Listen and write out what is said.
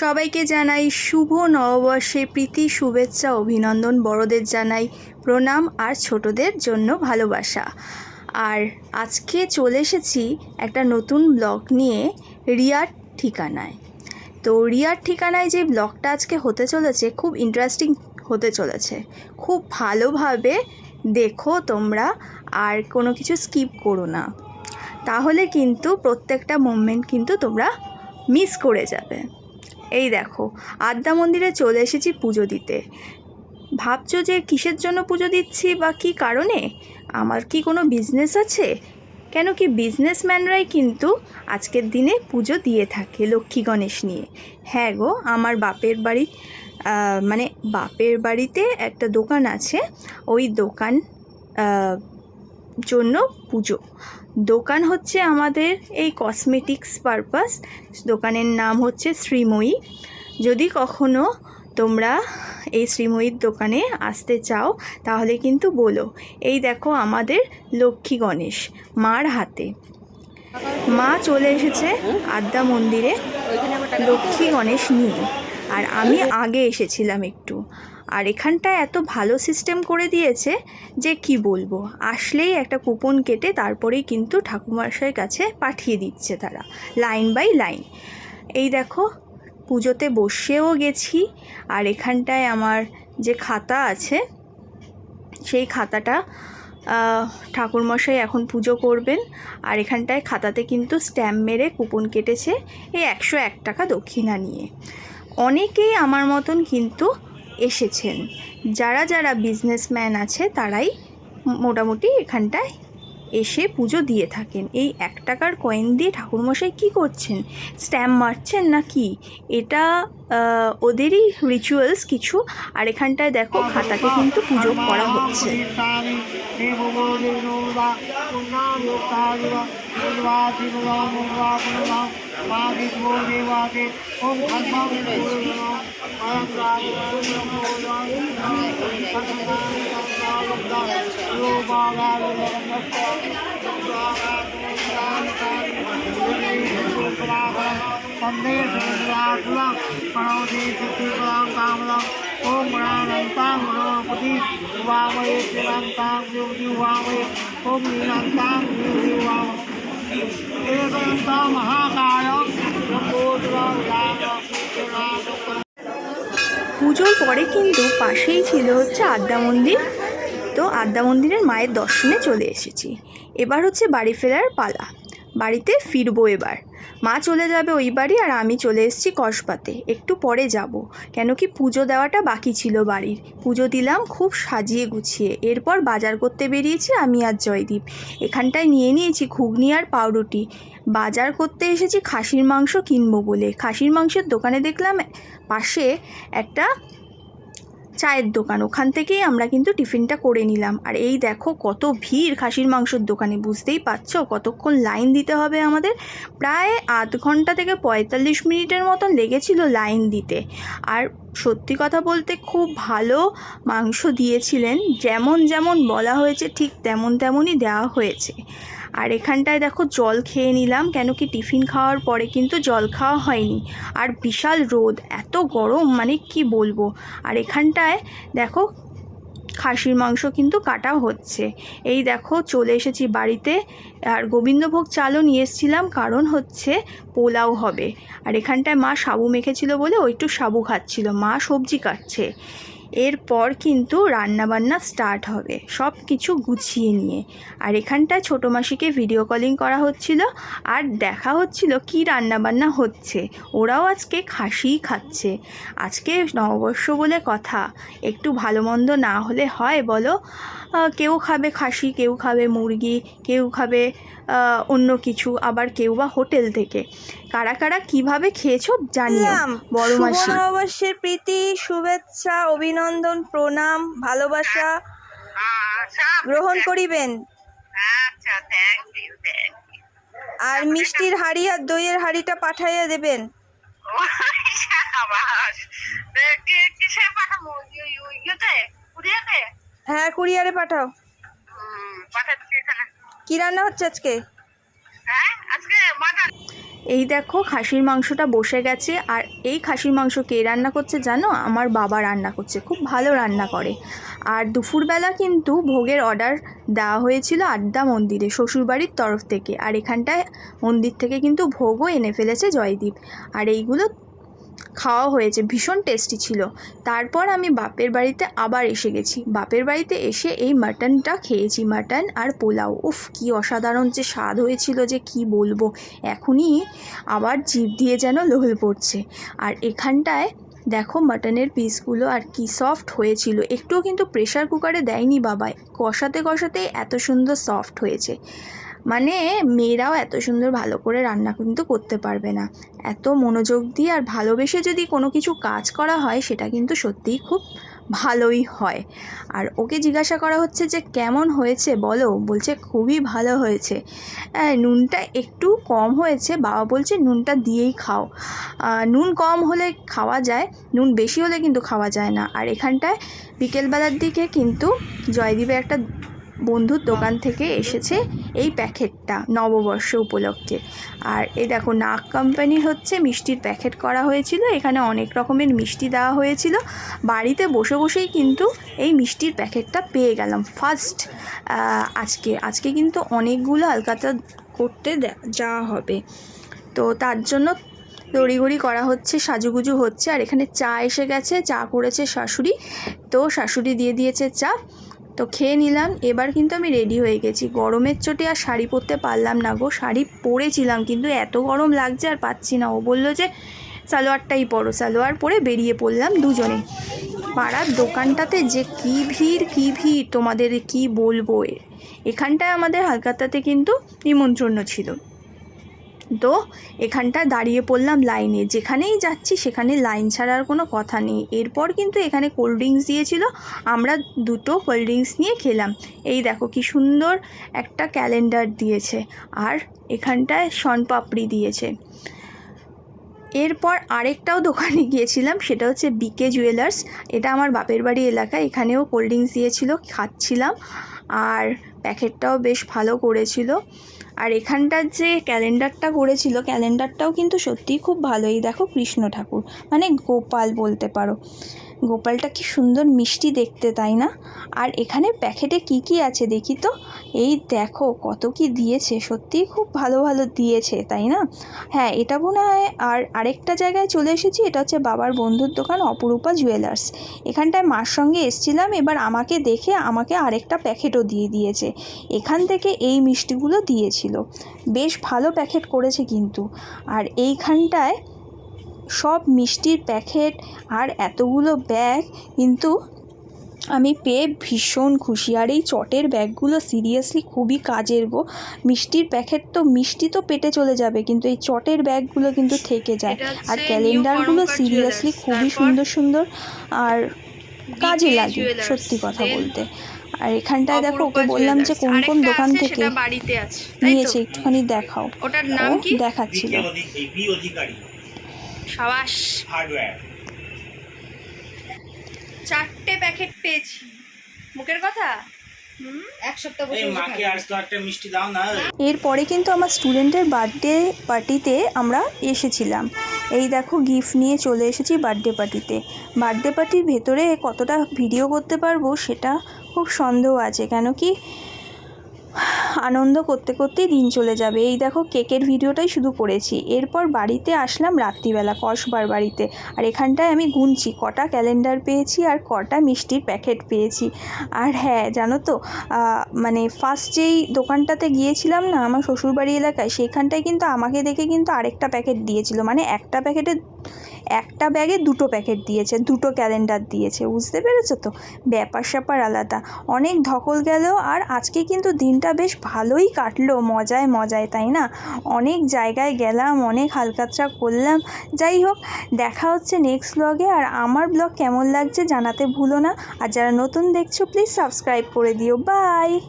সবাইকে জানাই শুভ নববর্ষে প্রীতি, শুভেচ্ছা, অভিনন্দন। বড়দের জানাই প্রণাম আর ছোটদের জন্য ভালোবাসা। আর আজকে চলে এসেছি একটা নতুন ব্লগ নিয়ে রিয়ার ঠিকানায়। তো রিয়ার ঠিকানায় যে ব্লগটা আজকে হতে চলেছে খুব ইন্টারেস্টিং হতে চলেছে। খুব ভালোভাবে দেখো তোমরা আর কোনো কিছু স্কিপ করো না। তাহলে কিন্তু প্রত্যেকটা মোমেন্ট কিন্তু তোমরা মিস করে যাবে। এই দেখো, আদ্যা মন্দিরে চলে এসেছি পুজো দিতে। ভাবছ যে কিসের জন্য পুজো দিচ্ছি বা কী কারণে? আমার কি কোনো বিজনেস আছে? কেন কি বিজনেসম্যানরাই কিন্তু আজকের দিনে পুজো দিয়ে থাকে লক্ষ্মী গণেশ নিয়ে। হ্যাঁ গো, আমার বাপের বাড়ি মানে বাপের বাড়িতে একটা দোকান আছে। ওই দোকান জন্য পুজো। দোকান হচ্ছে আমাদের এই কসমেটিক্স পারপাস দোকানের নাম হচ্ছে শ্রীময়ী। যদি কখনো তোমরা এই শ্রীময়ীর দোকানে আসতে চাও, তাহলে কিন্তু বলো। এই দেখো আমাদের লক্ষ্মী গণেশ, মার হাতে। মা চলে এসেছে আদ্যা মন্দিরে, লক্ষ্মী গণেশ নিয়ে। আর আমি আগে এসেছিলাম একটু। আর এখানটায় এত ভালো সিস্টেম করে দিয়েছে যে কি বলব? আসলেই একটা কুপন কেটে তারপরেই কিন্তু ঠাকুরমশাইয়ের কাছে পাঠিয়ে দিচ্ছে তারা লাইন বাই লাইন এই দেখো, পুজোতে বসেও গেছি। আর এখানটায় আমার যে খাতা আছে, সেই খাতাটা ঠাকুরমশাই এখন পুজো করবেন। আর এখানটায় খাতাতে কিন্তু স্ট্যাম্প মেরে কুপন কেটেছে এই একশো এক টাকা দক্ষিণা নিয়ে। অনেকেই আমার মতন কিন্তু এসেছেন। যারা যারা বিজনেসম্যান আছে, তারাই মোটামুটি এখানটায় এসে পুজো দিয়ে থাকেন। এই এক টাকার কয়েন দিয়ে ঠাকুরমশাই কী করছেন? স্ট্যাম্প মারছেন না কি এটা ওদেরই রিচুয়ালস কিছু। আর এখানটায় দেখো খাতাকে কিন্তু পুজো করা হচ্ছে। উবাময়ে শিরান্তাং যোগি উবাময়ে ওম নীলান্তাং যোগি উবাময়ে একন্তাং মহাকায় পুজোর পরে কিন্তু পাশেই ছিল হচ্ছে আদ্যা মন্দির। তো আদ্যা মন্দিরের মায়ের দর্শনে চলে এসেছি। এবার হচ্ছে বাড়ি ফেরার পালা। বাড়িতে ফিরবো এবার। মা চলে যাবে ওই বাড়ি আর আমি চলে এসেছি কসবাতে। একটু পরে যাব। কেন কি পুজো দেওয়াটা বাকি ছিল বাড়ির। পুজো দিলাম, খুব সাজিয়ে গুছিয়ে। এরপর বাজার করতে বেরিয়েছি আমি আর জয়দীপ। এখানটায় নিয়ে নিয়েছি ঘুগনি আর পাউরুটি। বাজার করতে এসেছি খাসির মাংস কিনবো বলে। খাসির মাংসের দোকানে দেখলাম পাশে একটা চায়ের দোকান। ওখান থেকেই আমরা কিন্তু টিফিনটা করে নিলাম। আর এই দেখো, কত ভিড় খাসির মাংসর দোকানে, বুঝতেই পারছ? কতক্ষণ লাইন দিতে হবে আমাদের? প্রায় আধ ঘণ্টা থেকে পঁয়তাল্লিশ মিনিটের মতন লেগেছিল লাইন দিতে। আর সত্যি কথা বলতে খুব ভালো মাংস দিয়েছিলেন। যেমন যেমন বলা হয়েছে, ঠিক তেমন তেমনই দেওয়া হয়েছে। আর এখানটায় দেখো জল খেয়ে নিলাম, কেন কি টিফিন খাওয়ার পরে কিন্তু জল খাওয়া হয়নি। আর বিশাল রোদ, এত গরম মানে কি বলব? আর এখানটায় দেখো খাসির মাংস কিন্তু কাটা হচ্ছে। এই দেখো, চলে এসেছি বাড়িতে। আর গোবিন্দভোগ চালও নিয়ে এসেছিলাম, কারণ হচ্ছে পোলাও হবে। আর এখানটায় মা সাবু মেখেছিল বলে ওই একটু সাবু খাচ্ছিল। মা সবজি কাটছে। এরপর কিন্তু রান্নাবান্না স্টার্ট হবে সব কিছু গুছিয়ে নিয়ে। আর এখানটায় ছোটো মাসিকে ভিডিও কলিং করা হচ্ছিল, আর দেখা হচ্ছিল কি রান্নাবান্না হচ্ছে। ওরাও আজকে খাসিই খাচ্ছে। আজকে নববর্ষ বলে কথা, একটু ভালো মন্দ না হলে হয় বলো? কেউ খাবে খাসি কেউ খাবে মুরগি কেউ খাবে অন্য কিছু আবার কেউ বা হোটেল থেকে। কারা কারা কীভাবে খেয়েছো জানিও বড় মাসি। নববর্ষের প্রীতি শুভেচ্ছা অভিনন্দন প্রণাম ভালোবাসা গ্রহণ করিবেন। আচ্ছা আর মিষ্টির হাড়ি আর দইয়ের হাড়িটা পাঠাইয়া দেবেন। হ্যাঁ কুরিয়ারে পাঠাও। কি রান্না হচ্ছে আজকে? এই দেখো, খাসির মাংসটা বসে গেছে। আর এই খাসির মাংস কে রান্না করছে জানো? আমার বাবা রান্না করছে, খুব ভালো রান্না করে। আর দুপুরবেলা কিন্তু ভোগের অর্ডার দেওয়া হয়েছিল আড্ডা মন্দিরে, শ্বশুরবাড়ির তরফ থেকে। আর এখানটায় মন্দির থেকে কিন্তু ভোগও এনে ফেলেছে জয়দীপ। আর এইগুলো খাওয়া হয়েছে, ভীষণ টেস্টি ছিল। তারপর আমি বাপের বাড়িতে আবার এসে গেছি। বাপের বাড়িতে এসে এই মাটনটা খেয়েছি মাটন আর পোলাও। উফ, কি অসাধারণ যে স্বাদ হয়েছিল যে কি বলব। এখনই আবার জিভ দিয়ে যেন লোহল পড়ছে। আর এখানটায় দেখো মাটনের পিসগুলো আর কি সফট হয়েছিল। একটুও কিন্তু প্রেশার কুকারে দেয়নি বাবাই। কষাতে কষাতেই এত সুন্দর সফট হয়েছে। মানে মেয়েরাও এত সুন্দর ভালো করে রান্না কিন্তু করতে পারবে না। এত মনোযোগ দিয়ে আর ভালোবেসে যদি কোনো কিছু কাজ করা হয় সেটা কিন্তু সত্যিই খুব ভালোই হয়। আর ওকে জিজ্ঞাসা করা হচ্ছে যে কেমন হয়েছে বলো? বলছে খুবই ভালো হয়েছে। হ্যাঁ, নুনটা একটু কম হয়েছে। বাবা বলছে নুনটা দিয়েই খাও। নুন কম হলে খাওয়া যায় নুন বেশি হলে কিন্তু খাওয়া যায় না। আর এখানটায় বিকেলবেলার দিকে কিন্তু জয়দীপের একটা বন্ধুর দোকান থেকে এসেছে এই প্যাকেটটা নববর্ষ উপলক্ষে। আর এ দেখো নাক কোম্পানির হচ্ছে মিষ্টির প্যাকেট করা হয়েছিল। এখানে অনেক রকমের মিষ্টি দেওয়া হয়েছিল। বাড়িতে বসে বসেই কিন্তু এই মিষ্টির প্যাকেটটা পেয়ে গেলাম। ফার্স্ট আজকে আজকে কিন্তু অনেকগুলো আলকাতা করতে যাওয়া হবে। তো তার জন্য তড়িঘড়ি করা হচ্ছে, সাজুগুজু হচ্ছে। আর এখানে চা এসে গেছে, চা করেছে শাশুড়ি। তো শাশুড়ি দিয়ে দিয়েছে চা। তো খেয়ে নিলাম, এবার কিন্তু আমি রেডি হয়ে গেছি। গরমের চোটে আর শাড়ি পরতে পারলাম না গো, শাড়ি পরেছিলাম কিন্তু এত গরম লাগছে আর পাচ্ছি না। ও বলল যে, সালোয়ারটাই পরো। সালোয়ার পরে বেরিয়ে পড়লাম দুজনে। পাড়ার দোকানটাতে যে কী ভিড় কী ভিড়, তোমাদের কি বলব। এখানটায় আমাদের হালকাতাতে কিন্তু নিমন্ত্রণ ছিল। তো এখানটা দাঁড়িয়ে পড়লাম লাইনে যেখানেই যাচ্ছি, সেখানে লাইন ছাড়ার কোনো কথা নেই। এরপর কিন্তু এখানে কোল্ড ড্রিঙ্কস দিয়েছিল। আমরা দুটো কোল্ড ড্রিঙ্কস নিয়ে খেলাম। এই দেখো কি সুন্দর একটা ক্যালেন্ডার দিয়েছে। আর এখানটায় শনপাপড়ি দিয়েছে। এরপর আরেকটাও দোকানে গিয়েছিলাম, সেটা হচ্ছে বিকে জুয়েলার্স এটা আমার বাপের বাড়ি এলাকা, এখানেও কোল্ড ড্রিঙ্কস দিয়েছিল, খাচ্ছিলাম। আর প্যাকেটটাও বেশ ভালো করেছিল। আর এখানটার যে ক্যালেন্ডারটা করেছিল, ক্যালেন্ডারটাও কিন্তু সত্যিই খুব ভালো এই দেখো কৃষ্ণ ঠাকুর মানে গোপাল বলতে পারো। গোপালটা কি সুন্দর মিষ্টি দেখতে, তাই না? আর এখানে প্যাকেটে কি কি আছে দেখি তো? এই দেখো কত কি দিয়েছে, সত্যিই খুব ভালো ভালো দিয়েছে, তাই না? হ্যাঁ এটা মনে হয় আর আরেকটা জায়গায় চলে এসেছি, এটা হচ্ছে বাবার বন্ধুর দোকান অপরূপা জুয়েলার্স। এখানটায় মার সঙ্গে এসছিলাম, এবার আমাকে দেখে আমাকে আরেকটা প্যাকেটও দিয়ে দিয়েছে। এখান থেকে এই মিষ্টিগুলো দিয়েছিল। বেশ ভালো প্যাকেট করেছে কিন্তু। আর এইখানটায় সব মিষ্টির প্যাকেট আর এতগুলো ব্যাগ কিন্তু আমি পেয়ে ভীষণ খুশি। আর এই চটের ব্যাগগুলো সিরিয়াসলি খুবই কাজের গো। মিষ্টির প্যাকেট তো মিষ্টি তো পেটে চলে যাবে কিন্তু এই চটের ব্যাগগুলো কিন্তু থেকে যায়। আর ক্যালেন্ডারগুলো সিরিয়াসলি খুবই সুন্দর সুন্দর আর কাজে লাগে সত্যি কথা বলতে। আর এখানটায় দেখো ওকে বললাম যে কোন কোন দোকান থেকে সেটা বাড়িতে আছে নিয়েছে একটুখানি দেখাও। ওটার নাম কি? দেখাচ্ছিল। সাবাস। চারটে প্যাকেট পেয়েছি। মুখের কথা? এই মাকে আর তো একটা মিষ্টি দাও না। এরপরে কিন্তু আমার স্টুডেন্টের বার্থডে পার্টিতে আমরা এসেছিলাম। এই দেখো গিফট নিয়ে চলে এসেছি বার্থডে পার্টিতে। বার্থডে পার্টির ভেতরে কতটা ভিডিও করতে পারব সেটা খুব সন্দেহ আছে কেন কি আনন্দ করতে করতেই দিন চলে যাবে। এই দেখো কেকের ভিডিওটাই শুধু করেছি। এরপর বাড়িতে আসলাম রাত্রিবেলা কসবার বাড়িতে। আর এখানটায় আমি গুনছি, কটা ক্যালেন্ডার পেয়েছি আর কটা মিষ্টির প্যাকেট পেয়েছি। আর হ্যাঁ জানো তো মানে ফার্স্ট যেই দোকানটাতে গিয়েছিলাম না, আমার শ্বশুরবাড়ি এলাকায়, সেখানটায় কিন্তু আমাকে দেখে কিন্তু আরেকটা প্যাকেট দিয়েছিল। মানে একটা প্যাকেটে একটা ব্যাগে দুটো প্যাকেট দিয়েছে, দুটো ক্যালেন্ডার দিয়েছে, বুঝতে পেরেছ তো? ব্যাপার স্যাপার আলাদা। অনেক ধকল গেল আর আজকে কিন্তু দিনটা বেশ ভালোই কাটলো, মজায় মজায়, তাই না? অনেক জায়গায় গেলাম, অনেক হালকাতরা করলাম। যাই হোক, দেখা হচ্ছে নেক্সট ব্লগে আর আমার ব্লগ কেমন লাগছে জানাতে ভুলো না। আর যারা নতুন দেখছ প্লিজ সাবস্ক্রাইব করে দিও। বাই